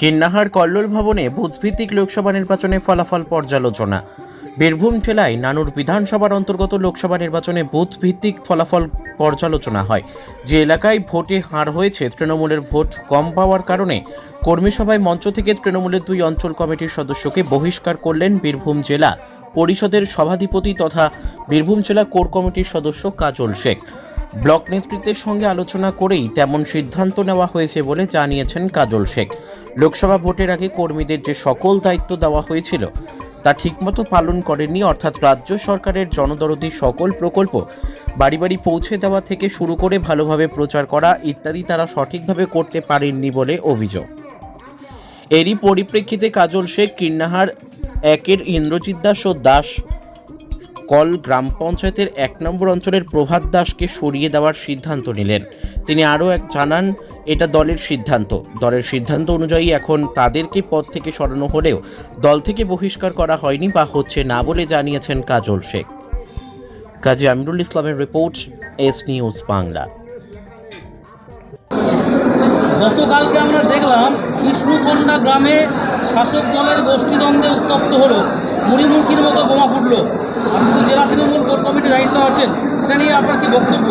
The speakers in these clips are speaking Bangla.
কিন্নাহার কল্লোল ভবনে বুথভিত্তিক লোকসভা নির্বাচনে ফলাফল পর্যালোচনা। বীরভূম জেলায় নানুর বিধানসভার অন্তর্গত লোকসভা নির্বাচনে বুথ ভিত্তিক ফলাফল পর্যালোচনা হয়। যে এলাকায় ভোটে হার হয়েছে, তৃণমূলের ভোট কম পাওয়ার কারণে কর্মীসভায় মঞ্চ থেকে তৃণমূলের দুই অঞ্চল কমিটির সদস্যকে বহিষ্কার করলেন বীরভূম জেলা পরিষদের সভাধিপতি তথা বীরভূম জেলা কোর কমিটির সদস্য কাজল শেখ। ব্লক নেতৃত্বের সঙ্গে আলোচনা করেই তেমন সিদ্ধান্ত নেওয়া হয়েছে বলে জানিয়েছেন কাজল শেখ। লোকসভা ভোটের আগে কর্মীদের যে সকল দায়িত্ব দেওয়া হয়েছিল, তা ঠিকমতো পালন করেনি অর্থাৎ রাজ্য সরকারের জনদরদি সকল প্রকল্প বাড়ি বাড়ি পৌঁছে দেওয়া থেকে শুরু করে ভালোভাবে প্রচার করা ইত্যাদি তারা সঠিকভাবে করতে পারেননি বলে অভিযোগ। এরই পরিপ্রেক্ষিতে কাজল শেখ, কিন্নাহার একের ইন্দ্রজিৎ দাস ও দাস কল গ্রাম পঞ্চায়েতের এক নম্বর অঞ্চলের প্রভাত দাসকে সরিয়ে দেওয়ার সিদ্ধান্ত নিলেন। তিনি আরও এক জানান এটা দলের সিদ্ধান্ত। দলের সিদ্ধান্ত অনুযায়ী এখন তাদেরকে পদ থেকে সরানো হলেও দল থেকে বহিষ্কার করা হয়নি বা হচ্ছে না বলে জানিয়েছেন কাজল শেখ। কাজী আমিরুল ইসলামের রিপোর্ট, এস নিউজ বাংলা। গতকালকে আমরা দেখলাম বিষ্ণুকন্যা গ্রামে শাসক দলের গোষ্ঠীদ্বন্দ্বে উত্তপ্ত হলো। মুড়িমুখির মতো বোমা ফুটলো। আপনি তো জেলা তৃণমূল কোর কমিটির দায়িত্ব আছেন। এটা নিয়ে আপনার কি বক্তব্য?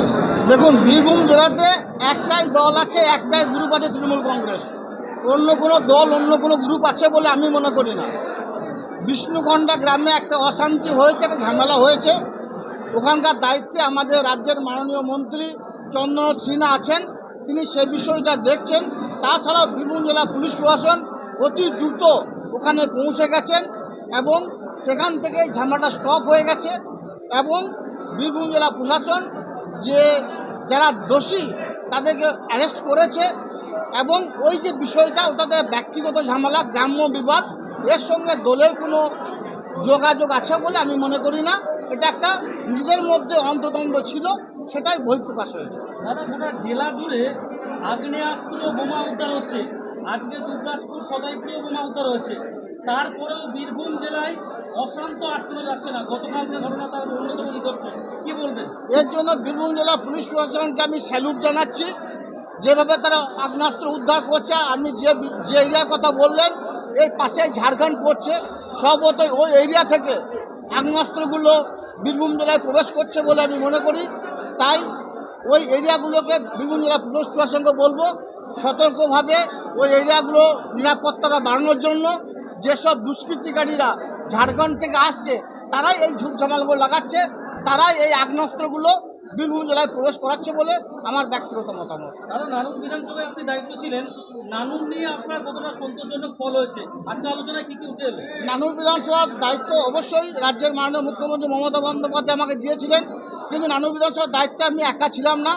দেখুন, বীরভূম জেলাতে একটাই দল আছে, একটাই গ্রুপ আছে তৃণমূল কংগ্রেস। অন্য কোনো দল, অন্য কোনো গ্রুপ আছে বলে আমি মনে করি না। বিষ্ণুকন্ডা গ্রামে একটা অশান্তি হয়েছে, একটা ঝামেলা হয়েছে। ওখানকার দায়িত্বে আমাদের রাজ্যের মাননীয় মন্ত্রী চন্দ্রনাথ সিনহা আছেন, তিনি সে বিষয়টা দেখছেন। তাছাড়াও বীরভূম জেলা পুলিশ প্রশাসন অতি দ্রুত ওখানে পৌঁছে গেছেন এবং সেখান থেকে ঝামেলাটা স্টপ হয়ে গেছে। এবং বীরভূম জেলা প্রশাসন যে যারা দোষী, তাদেরকে অ্যারেস্ট করেছে এবং ওই যে বিষয়টা, ওটা ওটাতে ব্যক্তিগত ঝামেলা, গ্রাম্য বিবাদ, এর সঙ্গে দলের কোনো যোগাযোগ আছে বলে আমি মনে করি না। এটা একটা নিজেদের মধ্যে অন্তদ্বন্দ্ব ছিল, সেটাই বহিঃপ্রকাশ হয়েছে। দাদা, গোটা জেলা জুড়ে আগ্নেয়াস্ত্র বোমা উদ্ধার হচ্ছে। আজকে দুর্গাজপুর সদাইপুরেও বোমা উদ্ধার হয়েছে। তারপরেও বীরভূম জেলায় অশান্ত আটকানো যাচ্ছে না। গতকালকে ঘটনা তার অন্যতম নিদর্শন। কি বলবেন? এর জন্য বীরভূম জেলা পুলিশ প্রশাসনকে আমি স্যালুট জানাচ্ছি। যেভাবে তারা আগ্নেয়াস্ত্র উদ্ধার করছে, আপনি যে যে এরিয়ার কথা বললেন, এর পাশে ঝাড়খণ্ড পড়ছে। সম্ভবত ওই এরিয়া থেকে আগ্নেয়াস্ত্রগুলো বীরভূম জেলায় প্রবেশ করছে বলে আমি মনে করি। তাই ওই এরিয়াগুলোকে বীরভূম জেলা পুলিশ প্রশাসনকে বলব, সতর্কভাবে ওই এরিয়াগুলো নিরাপত্তাটা বাড়ানোর জন্য যেসব দুষ্কৃতিকারীরা ঝাড়খণ্ড থেকে আসছে তারাই এই ঝুট ঝামালগুলো লাগাচ্ছে তারাই এই আগ্নেয়াস্ত্রগুলো বীরভূম জেলায় প্রবেশ করাচ্ছে বলে আমার ব্যক্তিগত মতামত। দাদা নানুর বিধানসভায় আপনি দায়িত্ব ছিলেন নানুর নিয়ে আপনার কতটা সন্তোষজনক ফল হয়েছে? আজকে আলোচনায় কি কি উঠে এলো? নানুর বিধানসভার দায়িত্ব অবশ্যই রাজ্যের মাননীয় মুখ্যমন্ত্রী মমতা বন্দ্যোপাধ্যায় আমাকে দিয়েছিলেন কিন্তু নানুর বিধানসভার দায়িত্বে আমি একা ছিলাম না।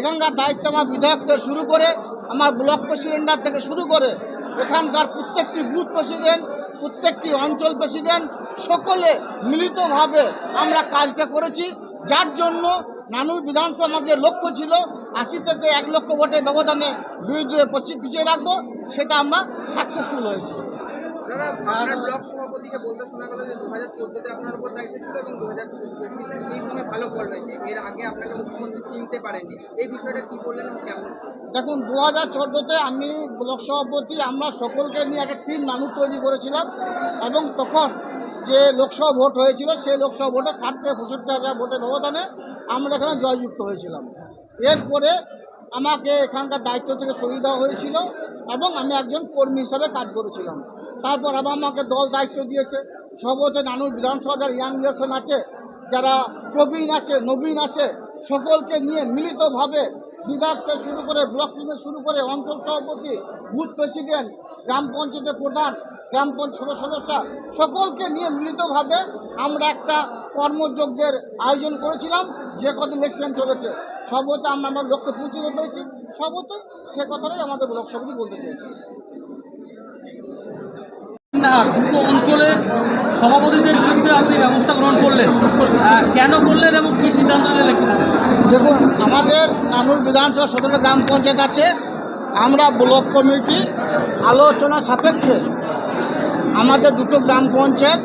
এখানকার দায়িত্ব আমার বিধায়ক থেকে শুরু করে আমার ব্লক প্রেসিডেন্টার থেকে শুরু করে এখানকার প্রত্যেকটি বুথ প্রেসিডেন্ট, প্রত্যেকটি অঞ্চল প্রেসিডেন্ট, সকলে মিলিতভাবে আমরা কাজটা করেছি। যার জন্য নানুর বিধানসভা আমাদের লক্ষ্য ছিল, আশি থেকে এক লক্ষ ভোটের ব্যবধানে বিরুদ্ধে পিছিয়ে রাখব, সেটা আমরা সাকসেসফুল হয়েছি। দাদা ব্লক সভাপতিকে বলতে শোনা যে দু হাজার চোদ্দোতে আপনার উপর দায়িত্ব ছিল এবং দু হাজার চব্বিশে ভালো ফল হয়েছে। এর আগে আপনাকে চিনতে পারেনি। এই বিষয়টা কি কেমন? দেখুন দু হাজার চোদ্দোতে আমি ব্লক সভাপতি, আমরা সকলকে নিয়ে একটা টিম মানুষ তৈরি করেছিলাম এবং তখন যে লোকসভা ভোট হয়েছিল, সেই লোকসভা ভোটে ষাট থেকে পঁয়ষট্টি হাজার ভোটের ব্যবধানে আমরা এখানে জয়যুক্ত হয়েছিলাম। এরপরে আমাকে এখানকার দায়িত্ব থেকে সরিয়ে দেওয়া হয়েছিল এবং আমি একজন কর্মী হিসাবে কাজ করেছিলাম। তারপর আবার আমাকে দল দায়িত্ব দিয়েছে। সর্বত নানুর বিধানসভা যারা ইয়াং জেনারেশন আছে, যারা প্রবীণ আছে, নবীন আছে, সকলকে নিয়ে মিলিতভাবে বিধায়ক থেকে শুরু করে ব্লক থেকে শুরু করে অঞ্চল সভাপতি, বুথ প্রেসিডেন্ট, গ্রাম পঞ্চায়েতের প্রধান, গ্রাম পঞ্চায়েত সদস্য, সকলকে নিয়ে মিলিতভাবে আমরা একটা কর্মযজ্ঞের আয়োজন করেছিলাম। যে কত ইলেকশন চলেছে সর্বত আমরা আমার লক্ষ্যে পৌঁছতে পেরেছি। সর্বতই সে কথাটাই আমাদের ব্লক সভাপতি বলতে চেয়েছি। না দুটো অঞ্চলের সভাপতিদের বিরুদ্ধে আপনি ব্যবস্থা গ্রহণ করলেন। কেন করলেন এবং কি সিদ্ধান্ত নিলেন দেখুন, আমাদের নানুর বিধানসভা সতেরো গ্রাম পঞ্চায়েত আছে। আমরা ব্লক কমিটি আলোচনা সাপেক্ষে আমাদের দুটো gram panchayat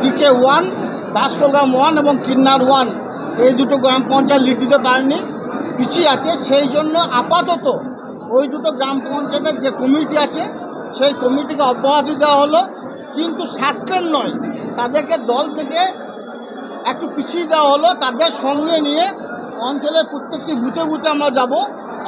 DK one Daskalgram one এবং কিন্নার ওয়ান, এই দুটো গ্রাম পঞ্চায়েত লিড দিতে পারেনি পিছিয়ে আছে। সেই জন্য আপাতত ওই দুটো গ্রাম পঞ্চায়েতের যে কমিটি আছে সেই কমিটিকে অব্যাহতি দেওয়া হলো, কিন্তু সাসপেন্ড নয়। তাদেরকে দল থেকে একটু পিছিয়ে দেওয়া হলো, তাদের সঙ্গে নিয়ে অঞ্চলের প্রত্যেকটি বুথে বুথে আমরা যাব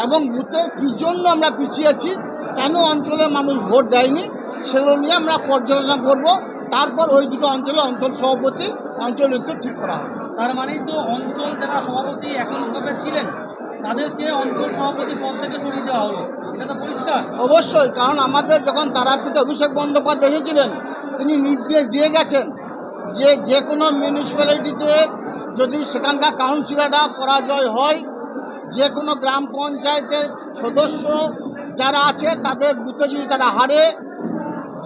এবং বুথে কী জন্য আমরা পিছিয়েছি কেন অঞ্চলের মানুষ ভোট দেয়নি, সেগুলো নিয়ে আমরা পর্যালোচনা করব। তারপর ওই দুটো অঞ্চলে অঞ্চল সভাপতি, অঞ্চল ঠিক করা হবে। তার মানেই তো অঞ্চল যারা সভাপতি এককভাবে ছিলেন তাদেরকে অঞ্চল সভাপতি পদ থেকে সরিয়ে দেওয়া হলো। এটা তো পরিষ্কার। অবশ্যই, কারণ আমাদের যখন তারাপীঠে অভিষেক বন্দ্যোপাধ্যায় এসেছিলেন, তিনি নির্দেশ দিয়ে গেছেন যে যে কোনো মিউনিসিপ্যালিটিতে যদি সেখানকার কাউন্সিলররা পরাজয় হয়, যে কোনো গ্রাম পঞ্চায়েতের সদস্য যারা আছে, তাদের বুথে যদি তারা হারে,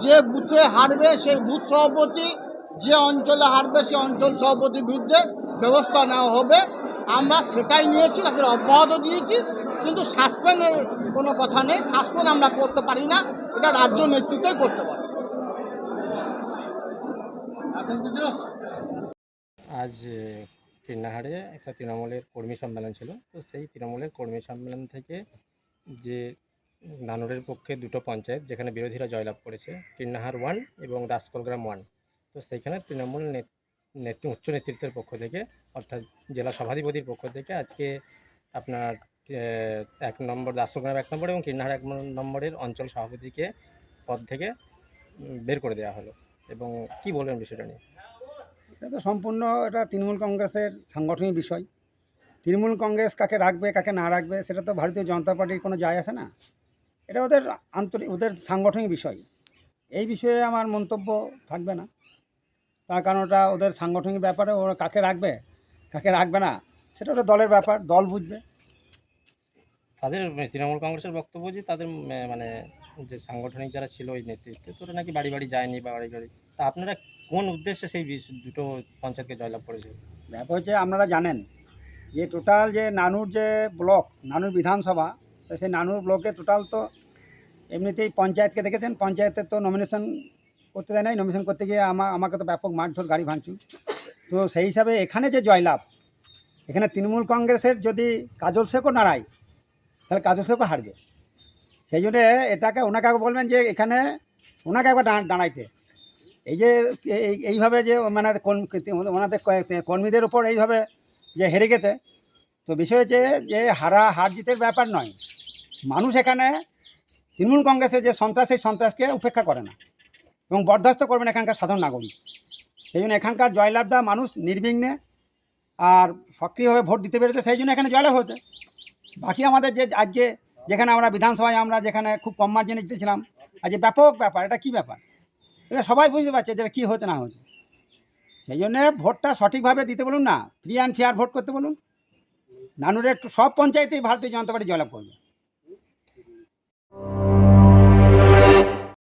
যে বুথে হারবে সেই বুথ সভাপতি, যে অঞ্চলে হারবে সেই অঞ্চল সভাপতির বিরুদ্ধে ব্যবস্থা নেওয়া হবে। আমরা সেটাই নিয়েছি তাদের অব্যাহত দিয়েছি কিন্তু সাসপেন্ডের কোনো কথা নেই সাসপেন্ড আমরা করতে পারি না এটা রাজ্য নেতৃত্বই করতে পারে। আজ এ, একটা তৃণমূলের কর্মী সম্মেলন ছিল তো সেই তৃণমূলের কর্মী সম্মেলন থেকে যে নানুরের পক্ষে দুটো পঞ্চায়েত যেখানে বিরোধীরা জয়লাভ করেছে কীর্ণাহার ওয়ান এবং দাসকলগ্রাম ওয়ান তো সেইখানে তৃণমূল নেত- নেতৃ উচ্চ নেতৃত্বের পক্ষ থেকে, অর্থাৎ জেলা সভাধিপতির পক্ষ থেকে আজকে আপনার এক নম্বর দাসকলগ্রাম এক নম্বর এবং কীর্ণাহার এক নম্বরের অঞ্চল সভাপতিকে পদ থেকে বের করে দেওয়া হলো। এবং কি বলবেন বিষয়টা নিয়ে? এটা তো সম্পূর্ণ এটা তৃণমূল কংগ্রেসের সাংগঠনিক বিষয়। তৃণমূল কংগ্রেস কাকে রাখবে, কাকে না রাখবে, সেটা তো ভারতীয় জনতা পার্টির কোনো যায় আসে না। এটা ওদের আন্তরিক, ওদের সাংগঠনিক বিষয়। এই বিষয়ে আমার মন্তব্য থাকবে না। তার কারণ ওটা ওদের সাংগঠনিক ব্যাপারে ওরা কাকে রাখবে কাকে রাখবে না সেটা ওটা দলের ব্যাপার দল বুঝবে। তাদের মানে তৃণমূল কংগ্রেসের বক্তব্য যে তাদের মানে যে সাংগঠনিক যারা ছিল ওই নেতৃত্বে তো ওরা নাকি বাড়ি বাড়ি যায়নি বা বাড়ি বাড়ি। তা আপনারা কোন উদ্দেশ্যে সেই দুটো পঞ্চায়েতকে জয়লাভ করেছে ব্যাপার হচ্ছে আপনারা জানেন যে টোটাল যে নানুর যে ব্লক নানুর বিধানসভা সেই নানুর ব্লকে টোটাল তো এমনিতেই পঞ্চায়েতকে দেখেছেন পঞ্চায়েতের তো নমিনেশন করতে দেয় নাই নমিনেশন করতে গিয়ে আমা, আমাকে তো ব্যাপক মারধর, গাড়ি ভাঙচুর। তো সেই হিসাবে এখানে যে জয়লাভ, এখানে তৃণমূল কংগ্রেসের যদি কাজল শেখও নাড়ায়, তাহলে কাজল শেখও হারবে। সেই জন্যে এটাকে ওনাকে বলবেন যে এখানে ওনাকে একবার দাঁড়াইতে। এই যে এইভাবে যে মানে ওনাদের কর্মীদের উপর এইভাবে যে হেরে গেছে, তো বিষয় হচ্ছে যে হারা, হার জিতের ব্যাপার নয়। মানুষ এখানে তৃণমূল কংগ্রেসের যে সন্ত্রাস, সেই সন্ত্রাসকে উপেক্ষা করে না। এবং বরদাস্ত করবেন এখানকার সাধারণ নাগরিক। সেই জন্য এখানকার জয়লাভটা মানুষ নির্বিঘ্নে আর সক্রিয়ভাবে ভোট দিতে পেরেছে, সেই জন্য এখানে জয়লাভ হয়েছে। বাকি আমাদের যে আজকে যেখানে আমরা বিধানসভায় আমরা যেখানে খুব কম মার্জিনে জিতেছিলাম আজকে ব্যাপক ব্যাপার, এটা কী ব্যাপার? এটা সবাই বুঝতে পারছে যে এটা কী হতে না হতে। সেই জন্যে ভোটটা সঠিকভাবে দিতে বলুন না ফ্রি অ্যান্ড ফেয়ার ভোট করতে বলুন। নানুরের সব পঞ্চায়েতেই ভারতীয় জনতা পার্টি জয়লাভ করবে।